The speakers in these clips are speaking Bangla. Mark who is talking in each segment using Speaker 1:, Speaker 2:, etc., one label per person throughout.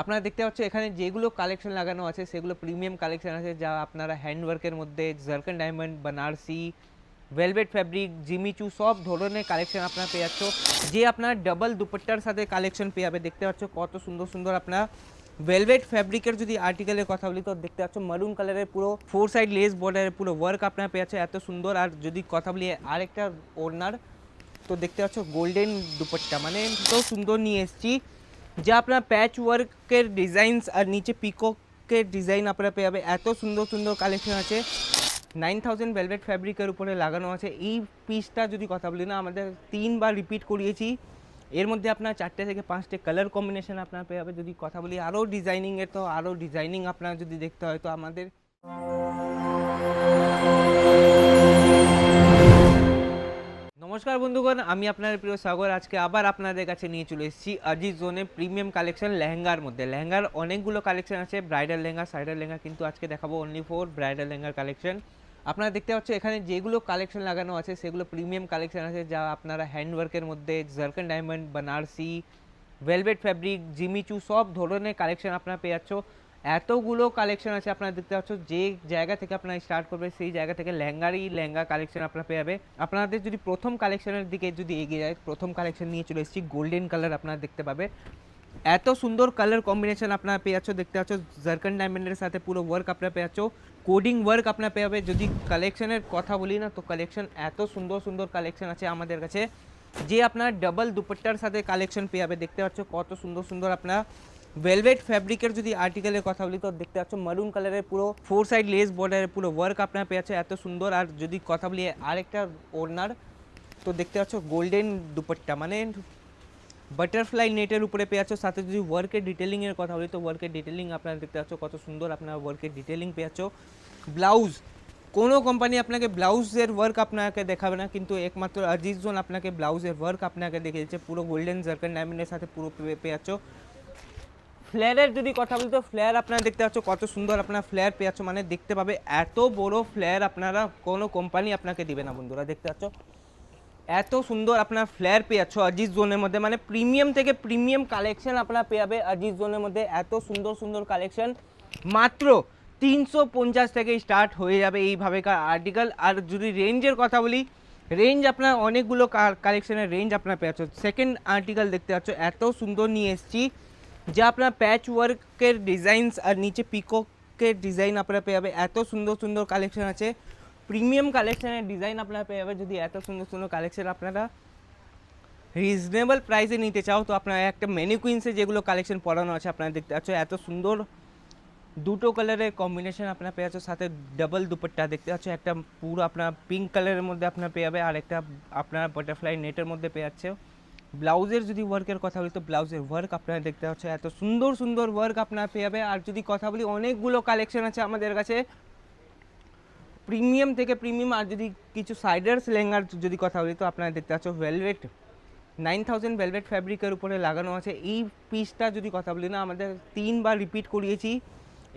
Speaker 1: আপনারা দেখতে পাচ্ছেন এখানে যেগুলো কালেকশন লাগানো আছে, সেগুলো প্রিমিয়াম কালেকশন আছে, যা আপনারা হ্যান্ডওয়ার্কের মধ্যে zircon diamond Banarasi velvet fabric Jimmy Choo সব ধরনের কালেকশন আপনারা পেয়ে যাচ্ছ। যে আপনার ডাবল দুপাট্টার সাথে কালেকশন পেয়ে যাবে, দেখতে পাচ্ছ কত সুন্দর সুন্দর আপনার ভেলভেট ফ্যাব্রিকের যদি আর্টিকেলের কথা বলি, তো দেখতে পাচ্ছ মারুন কালারের পুরো ফোর সাইড লেস বর্ডারের পুরো ওয়ার্ক আপনারা পেয়ে যাচ্ছে, এত সুন্দর। আর যদি কথা বলি, আরেকটা ওড়নার, তো দেখতে পাচ্ছ গোল্ডেন দুপাট্টা মানে তো সুন্দর নিয়ে এসেছি। যা আপনার প্যাচ ওয়ার্কের ডিজাইনস আর নিচে পিককের ডিজাইন আপনারা পেয়ে যাবে এত সুন্দর সুন্দর কালেকশন আছে। নাইন থাউজেন্ড ভেলভেট ফ্যাব্রিকের উপরে লাগানো আছে। এই পিসটা যদি কথা বলি না, আমাদের তিনবার রিপিট করিয়েছি। এর মধ্যে আপনার চারটে থেকে পাঁচটে কালার কম্বিনেশন আপনার পেয়ে যাবে যদি কথা বলি আরও ডিজাইনিংয়ের তো আরও ডিজাইনিং আপনার যদি দেখতে হয়, তো আমাদের নমস্কার বন্ধুগণ, আমি আপনার প্রিয় সাগর। আজকে আবার আপনাদের কাছে নিয়ে চলে এসেছি অজিত জোনে প্রিমিয়াম কালেকশন লেহেঙ্গার মধ্যে। লেহেঙ্গার অনেকগুলো কালেকশন আছে, ব্রাইডাল লেহেঙ্গা, সাইডাল লেহেঙ্গা, কিন্তু আজকে দেখাবো অনলি ফোর ব্রাইডাল লেহেঙ্গার কালেকশন। আপনারা দেখতে পাচ্ছেন, এখানে যেগুলো কালেকশন লাগানো আছে, সেগুলো প্রিমিয়াম কালেকশন আছে, যা আপনারা হ্যান্ডওয়ার্কের মধ্যে, zircon diamond, Banarasi, velvet fabric, Jimmy Choo, সব ধরনের কালেকশন আপনারা পেয়ে যাচ্ছ। এতগুলো কালেকশন আছে, আপনারা দেখতে পাচ্ছ, যে জায়গা থেকে আপনারা স্টার্ট করবে, সেই জায়গা থেকে লেহেঙ্গারই লেহেঙ্গা কালেকশন আপনারা পেয়ে যাবে। আপনাদের যদি প্রথম কালেকশনের দিকে যদি এগিয়ে যায়, প্রথম কালেকশন নিয়ে চলে এসেছি গোল্ডেন কালার আপনারা দেখতে পাবে। এত সুন্দর কালার কম্বিনেশন আপনারা পেয়ে যাচ্ছ, দেখতে পাচ্ছ জার্কান ডায়মন্ডের সাথে পুরো ওয়ার্ক আপনারা পেয়ে যাচ্ছ। কোডিং ওয়ার্ক আপনারা পেয়ে যাবে, যদি কালেকশনের কথা বলি না, তো কালেকশন এত সুন্দর সুন্দর কালেকশন আছে আমাদের কাছে। যে আপনার ডাবল দুপাট্টার সাথে কালেকশন পেয়ে যাবে, দেখতে পাচ্ছ, কত সুন্দর সুন্দর আপনার ভেলভেট ফ্যাব্রিকের যদি আর্টিকেলের কথা বলি, তো দেখতে পাচ্ছ মারুন কালারের পুরো ফোর সাইড লেস বর্ডারের পুরো ওয়ার্ক আপনার পেয়ে যাচ্ছে এত সুন্দর। আর যদি কথা বলি, আরেকটা ওড়নার, তো দেখতে পাচ্ছ গোল্ডেন দুপাট্টা। মানে বাটারফ্লাই নেটের উপরে পেয়ে সাথে যদি ওয়ার্কের ডিটেলিংয়ের কথা বলি, তো ওয়ার্কের ডিটেলিং আপনারা দেখতে পাচ্ছ কত সুন্দর। আপনারা ওয়ার্কের ডিটেলিং পেয়ে যাচ্ছ। ব্লাউজ কোনো কোম্পানি আপনাকে ব্লাউজের ওয়ার্ক আপনাকে দেখাবে না, কিন্তু একমাত্র অজিত জোন আপনাকে ব্লাউজের ওয়ার্ক আপনাকে দেখে দিচ্ছে পুরো গোল্ডেন জার্কান ডায়মন্ডের সাথে পুরো পেয়ে ফ্লেয়ারের যদি কথা বলি, তো ফ্লেয়ার আপনারা দেখতে পাচ্ছ কত সুন্দর আপনারা ফ্লেয়ার পেয়ে যাচ্ছ। মানে দেখতে পাবে এত বড় ফ্লেয়ার আপনারা কোনো কোম্পানি আপনাকে দিবে না বন্ধুরা, দেখতে পাচ্ছ? এত সুন্দর আপনার ফ্লেয়ার পেয়ে যাচ্ছ জোনের মধ্যে। মানে প্রিমিয়াম থেকে প্রিমিয়াম কালেকশন আপনারা পেয়ে যাবে অজিত জোনের মধ্যে। এত সুন্দর সুন্দর কালেকশন মাত্র তিনশো পঞ্চাশ থেকে স্টার্ট হয়ে যাবে এইভাবে আর্টিকেল আর যদি রেঞ্জের কথা বলি রেঞ্জ আপনার অনেকগুলো কালেকশনের রেঞ্জ আপনার পেয়ে যাচ্ছ। সেকেন্ড আর্টিকেল দেখতে পাচ্ছ, এত সুন্দর নিয়ে এসেছি। যা আপনার প্যাচ ওয়ার্কের ডিজাইনস আর নিচে পিককের ডিজাইন আপনারা পেয়ে যাবে এত সুন্দর সুন্দর কালেকশন আছে। প্রিমিয়াম কালেকশনের ডিজাইন আপনারা পেয়ে যাবে যদি এত সুন্দর সুন্দর কালেকশন আপনারা রিজনেবল প্রাইসে নিতে চাও, তো আপনারা একটা মেনি কুইন্সে যেগুলো কালেকশন পড়ানো আছে আপনারা দেখতে পাচ্ছ, এত সুন্দর দুটো কালারের কম্বিনেশন আপনার পেয়ে যাচ্ছ, সাথে ডাবল দুপাট্টা দেখতে পাচ্ছ, একটা পুরো আপনার পিঙ্ক কালারের মধ্যে আপনার পেয়ে যাবে আর একটা আপনার বাটারফ্লাই নেটের মধ্যে পেয়ে যাচ্ছে। ব্লাউজের যদি ওয়ার্কের কথা বলি, তো ব্লাউজের ওয়ার্ক আপনারা দেখতে পাচ্ছ এত সুন্দর সুন্দর ওয়ার্ক আপনারা পেয়ে যাবে আর যদি কথা বলি, অনেকগুলো কালেকশন আছে আমাদের কাছে। প্রিমিয়াম থেকে প্রিমিয়াম আর যদি কিছু সাইডার্স লেহেঙ্গার যদি কথা বলি, তো আপনারা দেখতে পাচ্ছ ভেলভেট নাইন থাউজেন্ড ভেলভেট ফ্যাব্রিকের উপরে লাগানো আছে। এই পিসটা যদি কথা বলি না, আমাদের তিনবার রিপিট করিয়েছি।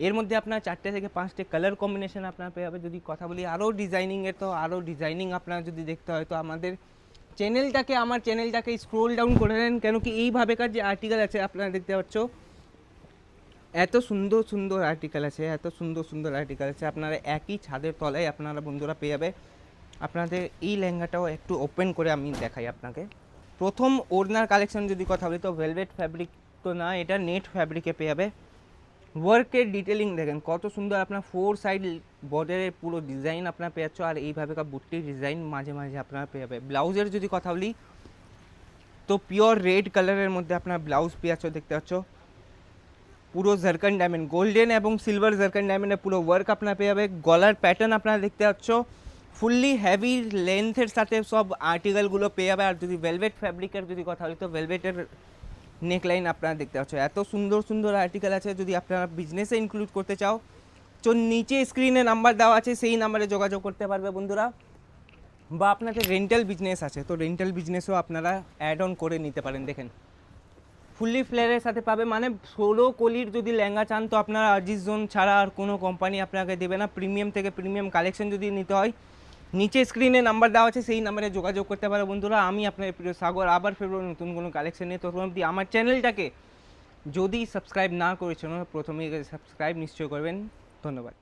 Speaker 1: এর মধ্যে আপনার চারটে থেকে পাঁচটে কালার কম্বিনেশন আপনার পেয়ে যাবে যদি কথা বলি আরও ডিজাইনিংয়ের তো আরও ডিজাইনিং আপনার যদি দেখতে হয়, তো আমাদের চ্যানেলটাকে, আমার চ্যানেলটাকে স্ক্রোল ডাউন করে নেন, কেন কি এইভাবেকার যে আর্টিকেল আছে, আপনারা দেখতে পাচ্ছ, এত সুন্দর সুন্দর আর্টিকেল আছে, এত সুন্দর সুন্দর আর্টিকেল আছে, আপনারা একই ছাদের তলায় আপনারা বন্ধুরা পেয়ে যাবে। আপনাদের এই লেহেঙ্গাটাও একটু ওপেন করে আমি দেখাই আপনাকে। প্রথম ওড়নার কালেকশন যদি কথা বলি, তো ভেলভেট ফ্যাব্রিক তো না, এটা নেট ফ্যাব্রিকে পেয়ে যাবে। ওয়ার্কের ডিটেলিং দেখেন, কত সুন্দর, আপনার ফোর সাইড বর্ডারের পুরো ডিজাইন আপনার পেয়ে যাচ্ছ। আর এইভাবে বুটটির ডিজাইন মাঝে মাঝে আপনারা পেয়ে যাবে। ব্লাউজের যদি কথা বলি, তো পিওর রেড কালারের মধ্যে আপনার ব্লাউজ পেয়ে যাচ্ছ, দেখতে পাচ্ছ। পুরো জার্কান ডায়মন্ড গোল্ডেন এবং সিলভার জার্কান ডায়মন্ডের পুরো ওয়ার্ক আপনার পেয়ে যাবে। গলার প্যাটার্ন আপনারা দেখতে পাচ্ছ। ফুললি হেভি লেন্থের সাথে সব আর্টিকেলগুলো পেয়ে যাবে। আর যদি ভেলভেট ফ্যাব্রিকের যদি কথা বলি, তো ভেলভেটের নেকলাইন আপনারা দেখতে পাচ্ছ। এত সুন্দর সুন্দর আর্টিকেল আছে, যদি আপনারা বিজনেসে ইনক্লুড করতে চাও তো নিচে স্ক্রিনে নাম্বার দেওয়া আছে, সেই নাম্বারে যোগাযোগ করতে পারবে বন্ধুরা। বা আপনাদের রেন্টাল বিজনেস আছে, তো রেন্টাল বিজনেসও আপনারা অ্যাড অন করে নিতে পারেন, দেখেন। ফুললি ফ্লেয়ারের সাথে পাবে মানে ষোলো কলির যদি লেহেঙ্গা চান, তো আপনারা আজিজ জোন ছাড়া আর কোনো কোম্পানি আপনাকে দেবে না। প্রিমিয়াম থেকে প্রিমিয়াম কালেকশন যদি নিতে হয়, নিচে স্ক্রিনে নাম্বার দেওয়া আছে, সেই নাম্বারে যোগাযোগ করতে পারো বন্ধুরা। আমি আপনার প্রিয় সাগর, আবার ফেরবো নতুন কোনো কালেকশন নিয়ে। তখন অবধি আমার চ্যানেলটাকে যদি সাবস্ক্রাইব না করেছেন, প্রথমে সাবস্ক্রাইব নিশ্চয় করবেন। ধন্যবাদ